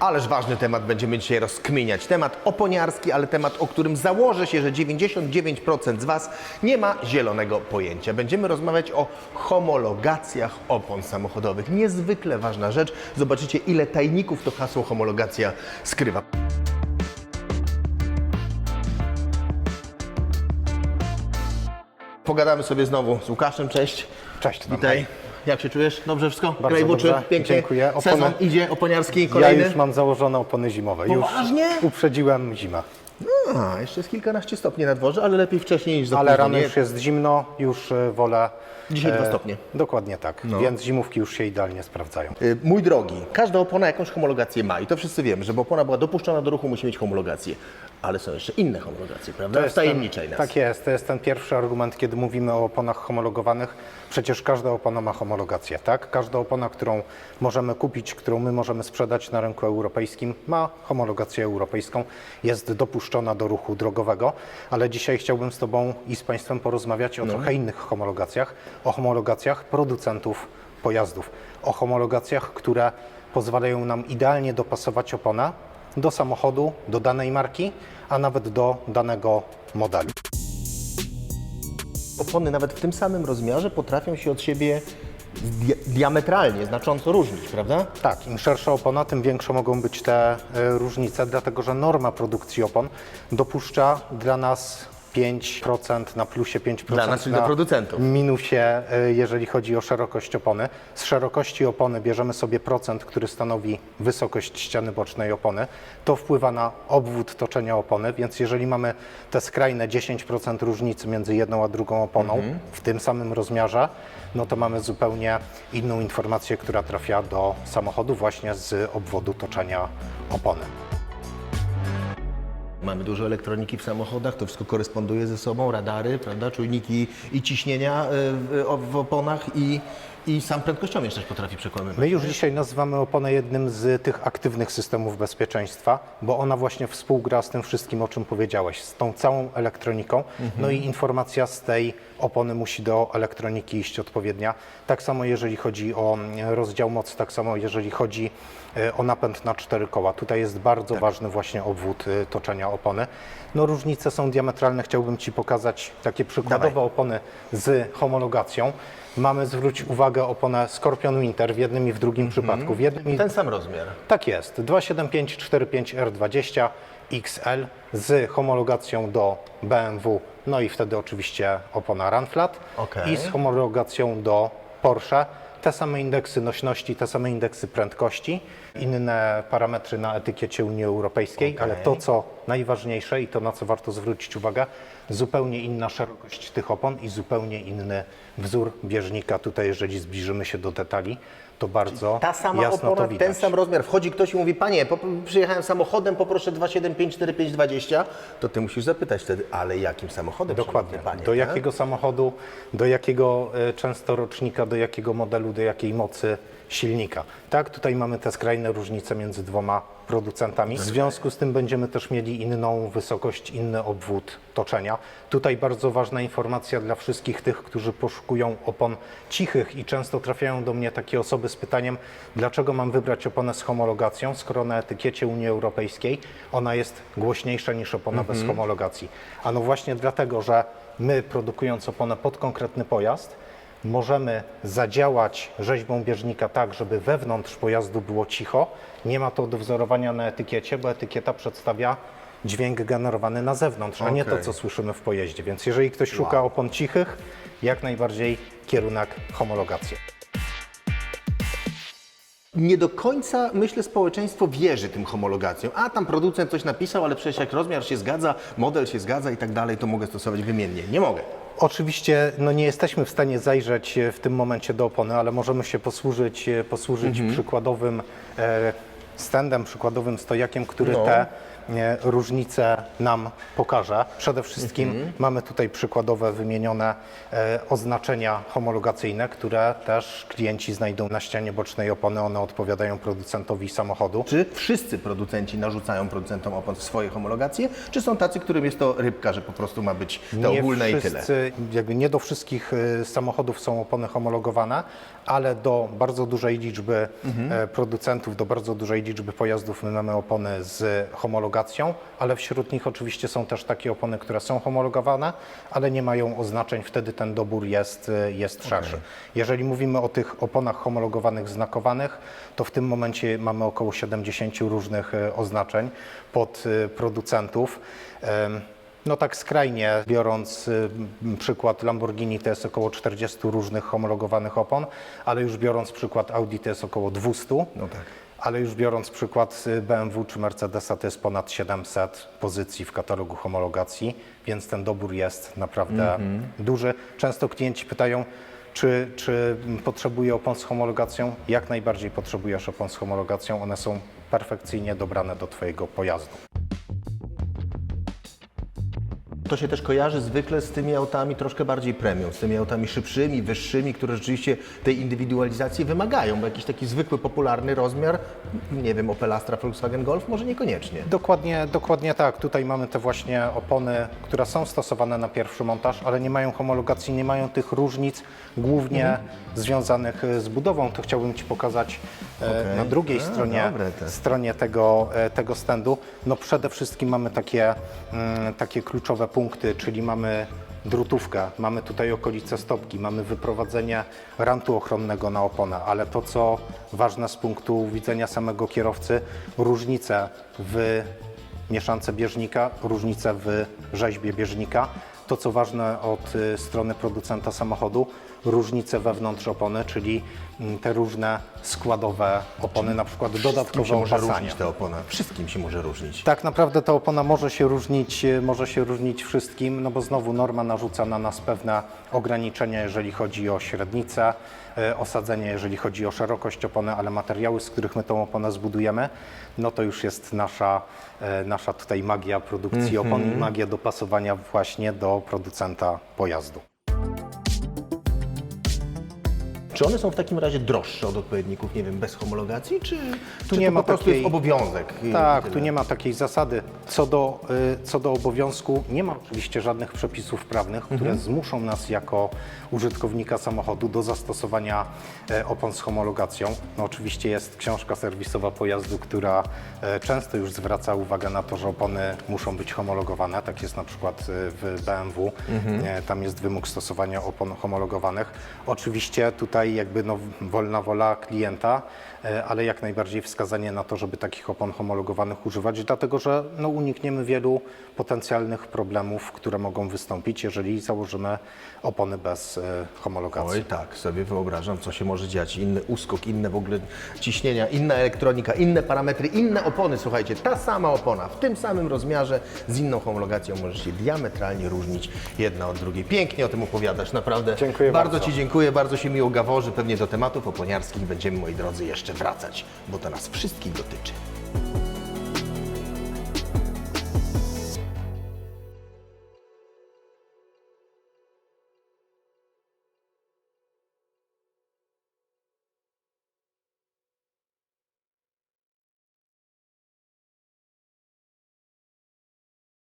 Ależ ważny temat będziemy dzisiaj rozkminiać. Temat oponiarski, ale temat, o którym założę się, że 99% z Was nie ma zielonego pojęcia. Będziemy rozmawiać o homologacjach opon samochodowych. Niezwykle ważna rzecz. Zobaczycie, ile tajników to hasło homologacja skrywa. Pogadamy sobie znowu z Łukaszem. Cześć. Cześć. Witaj. Jak się czujesz? Dobrze wszystko? Bardzo Krajbuczy? dobrze. Pięknie. Dziękuję. Opony- Sezon idzie, oponiarski Ja kolejny. już mam założone opony zimowe. Poważnie? Już uprzedziłem zimę. A, jeszcze jest kilkanaście stopni na dworze, ale lepiej wcześniej niż za Ale późno, rano nie? już jest zimno, już e, wolę... Dzisiaj dwa stopnie. Dokładnie tak, więc zimówki już się idealnie sprawdzają. Y, Mój drogi, każda opona jakąś homologację ma i to wszyscy wiemy, żeby opona była dopuszczona do ruchu, musi mieć homologację. Ale są jeszcze inne homologacje, prawda? jest Wtajemniczaj ten, nas. Tak jest, to jest ten pierwszy argument, kiedy mówimy o oponach homologowanych. Przecież każda opona ma homologację, tak? Każda opona, którą możemy kupić, którą my możemy sprzedać na rynku europejskim, ma homologację europejską, jest dopuszczona do ruchu drogowego, ale dzisiaj chciałbym z Tobą i z Państwem porozmawiać o trochę innych homologacjach, o homologacjach producentów pojazdów, o homologacjach, które pozwalają nam idealnie dopasować oponę do samochodu, do danej marki, a nawet do danego modelu. Opony nawet w tym samym rozmiarze potrafią się od siebie dia- diametralnie, znacząco różnić, prawda? Tak, im szersza opona, tym większe mogą być te e, różnice, dlatego że norma produkcji opon dopuszcza dla nas 5% na plusie, 5% Dla nas, czyli na dla producentów. minusie, e, jeżeli chodzi o szerokość opony. Z szerokości opony bierzemy sobie procent, który stanowi wysokość ściany bocznej opony. To wpływa na obwód toczenia opony, więc jeżeli mamy te skrajne 10% różnicy między jedną a drugą oponą Mhm. w tym samym rozmiarze, no to mamy zupełnie inną informację, która trafia do samochodu właśnie z obwodu toczenia opony. Mamy dużo elektroniki w samochodach, to wszystko koresponduje ze sobą, radary, prawda, czujniki i ciśnienia o- w oponach i, i sam prędkościomierz też potrafi przekonywać. My już dzisiaj nazywamy oponę jednym z tych aktywnych systemów bezpieczeństwa, bo ona właśnie współgra z tym wszystkim, o czym powiedziałeś, z tą całą elektroniką. No i informacja z tej opony musi do elektroniki iść odpowiednia. Tak samo jeżeli chodzi o mm, rozdział mocy, tak samo jeżeli chodzi e, o napęd na cztery koła. Tutaj jest bardzo ważny właśnie obwód e, toczenia opony. No różnice są diametralne. Chciałbym Ci pokazać takie przykładowe Dawaj. opony z homologacją. Mamy, zwróć uwagę, oponę Scorpion Winter w jednym i w drugim przypadku. W jednym i... Ten sam rozmiar. Tak jest, 275-45R20 XL z homologacją do BMW, no i wtedy oczywiście opona Runflat Okej. i z homologacją do Porsche. Te same indeksy nośności, te same indeksy prędkości, inne parametry na etykiecie Unii Europejskiej, Okej. ale to co najważniejsze i to na co warto zwrócić uwagę, zupełnie inna szerokość tych opon i zupełnie inny wzór bieżnika. Tutaj jeżeli zbliżymy się do detali, to bardzo Ta sama jasno opona, to widać. ten sam rozmiar. Wchodzi ktoś i mówi, panie, po, przyjechałem samochodem, poproszę 275-4520, to ty musisz zapytać wtedy, ale jakim samochodem? Dokładnie. Panie, do tak? jakiego samochodu, do jakiego e, często rocznika, do jakiego modelu, do jakiej mocy silnika. Tak, tutaj mamy te skrajne różnice między dwoma producentami. W związku z tym będziemy też mieli inną wysokość, inny obwód toczenia. Tutaj bardzo ważna informacja dla wszystkich tych, którzy poszukują opon cichych i często trafiają do mnie takie osoby z pytaniem, dlaczego mam wybrać oponę z homologacją, skoro na etykiecie Unii Europejskiej ona jest głośniejsza niż opona bez homologacji. A no właśnie dlatego, że my produkując oponę pod konkretny pojazd, możemy zadziałać rzeźbą bieżnika tak, żeby wewnątrz pojazdu było cicho. Nie ma to do wzorowania na etykiecie, bo etykieta przedstawia dźwięk generowany na zewnątrz, a nie to, Okej. co słyszymy w pojeździe. Więc jeżeli ktoś szuka opon cichych, jak najbardziej kierunek homologację. Nie do końca, myślę, społeczeństwo wierzy tym homologacjom. A tam producent coś napisał, ale przecież jak rozmiar się zgadza, model się zgadza i tak dalej, to mogę stosować wymiennie. Nie mogę. Oczywiście no nie jesteśmy w stanie zajrzeć e, w tym momencie do opony, ale możemy się posłużyć, e, posłużyć przykładowym e, standem, przykładowym stojakiem, który No. te różnice nam pokaże. Przede wszystkim mamy tutaj przykładowe wymienione e, oznaczenia homologacyjne, które też klienci znajdą na ścianie bocznej opony. One odpowiadają producentowi samochodu. Czy wszyscy producenci narzucają producentom opon swoje homologacje, czy są tacy, którym jest to rybka, że po prostu ma być te ogólne i tyle? wszyscy, jakby nie do wszystkich y, samochodów są opony homologowane, ale do bardzo dużej liczby Mhm. e, producentów, do bardzo dużej liczby pojazdów my mamy opony z homologacją, ale wśród nich oczywiście są też takie opony, które są homologowane, ale nie mają oznaczeń, wtedy ten dobór jest, y, jest szerszy. Jeżeli mówimy o tych oponach homologowanych, znakowanych, to w tym momencie mamy około 70 różnych e, oznaczeń pod y, producentów. No tak skrajnie biorąc y, przykład Lamborghini to jest około 40 różnych homologowanych opon, ale już biorąc przykład Audi to jest około 200. No tak. Ale już biorąc przykład y, BMW czy Mercedesa to jest ponad 700 pozycji w katalogu homologacji, więc ten dobór jest naprawdę duży. Często klienci pytają, czy, czy potrzebuję opon z homologacją? Jak najbardziej potrzebujesz opon z homologacją. One są perfekcyjnie dobrane do Twojego pojazdu. To się też kojarzy zwykle z tymi autami troszkę bardziej premium, z tymi autami szybszymi, wyższymi, które rzeczywiście tej indywidualizacji wymagają, bo jakiś taki zwykły, popularny rozmiar, nie wiem, Opel Astra, Volkswagen Golf, może niekoniecznie. Dokładnie, dokładnie tak. Tutaj mamy te właśnie opony, które są stosowane na pierwszy montaż, ale nie mają homologacji, nie mają tych różnic, głównie związanych e, z budową. To chciałbym Ci pokazać e, Okej. na drugiej A, stronie, dobre te. stronie tego, e, tego standu. No przede wszystkim mamy takie, mm, takie kluczowe punkty, czyli mamy drutówkę, mamy tutaj okolice stopki, mamy wyprowadzenie rantu ochronnego na oponę, ale to co ważne z punktu widzenia samego kierowcy, różnice w mieszance bieżnika, różnice w rzeźbie bieżnika. To co ważne od y, strony producenta samochodu, różnice wewnątrz opony, czyli mm, te różne składowe opony, na przykład dodatkowe się może różnić ta opona. Wszystkim się może różnić. Tak naprawdę ta opona może się różnić, e, może się różnić wszystkim, no bo znowu norma narzuca na nas pewne ograniczenia, jeżeli chodzi o średnicę e, osadzenia, jeżeli chodzi o szerokość opony, ale materiały, z których my tą oponę zbudujemy, no to już jest nasza, e, nasza tutaj magia produkcji opon i magia dopasowania właśnie do producenta pojazdu. Czy one są w takim razie droższe od odpowiedników, nie wiem, bez homologacji, czy, czy nie to ma po prostu takiej- jest obowiązek? Tak, tu nie ma takiej zasady. Co do, y, co do obowiązku, nie ma oczywiście żadnych przepisów prawnych, które zmuszą nas jako użytkownika samochodu do zastosowania e, opon z homologacją. No, oczywiście jest książka serwisowa pojazdu, która e, często już zwraca uwagę na to, że opony muszą być homologowane. Tak jest na przykład e, w BMW. E, Tam jest wymóg stosowania opon homologowanych. Oczywiście tutaj jakby no, wolna wola klienta, e, ale jak najbardziej wskazanie na to, żeby takich opon homologowanych używać, dlatego że no, unikniemy wielu potencjalnych problemów, które mogą wystąpić, jeżeli założymy opony bez e, homologacji. Oj tak, sobie wyobrażam, co się może dziać. Inny uskok, inne w ogóle ciśnienia, inna elektronika, inne parametry, inne opony. Słuchajcie, ta sama opona w tym samym rozmiarze z inną homologacją może się diametralnie różnić jedna od drugiej. Pięknie o tym opowiadasz, naprawdę. Dziękuję bardzo. bardzo. Ci dziękuję, bardzo się miło gaworzy. Pewnie do tematów oponiarskich będziemy, moi drodzy, jeszcze wracać, bo to nas wszystkich dotyczy.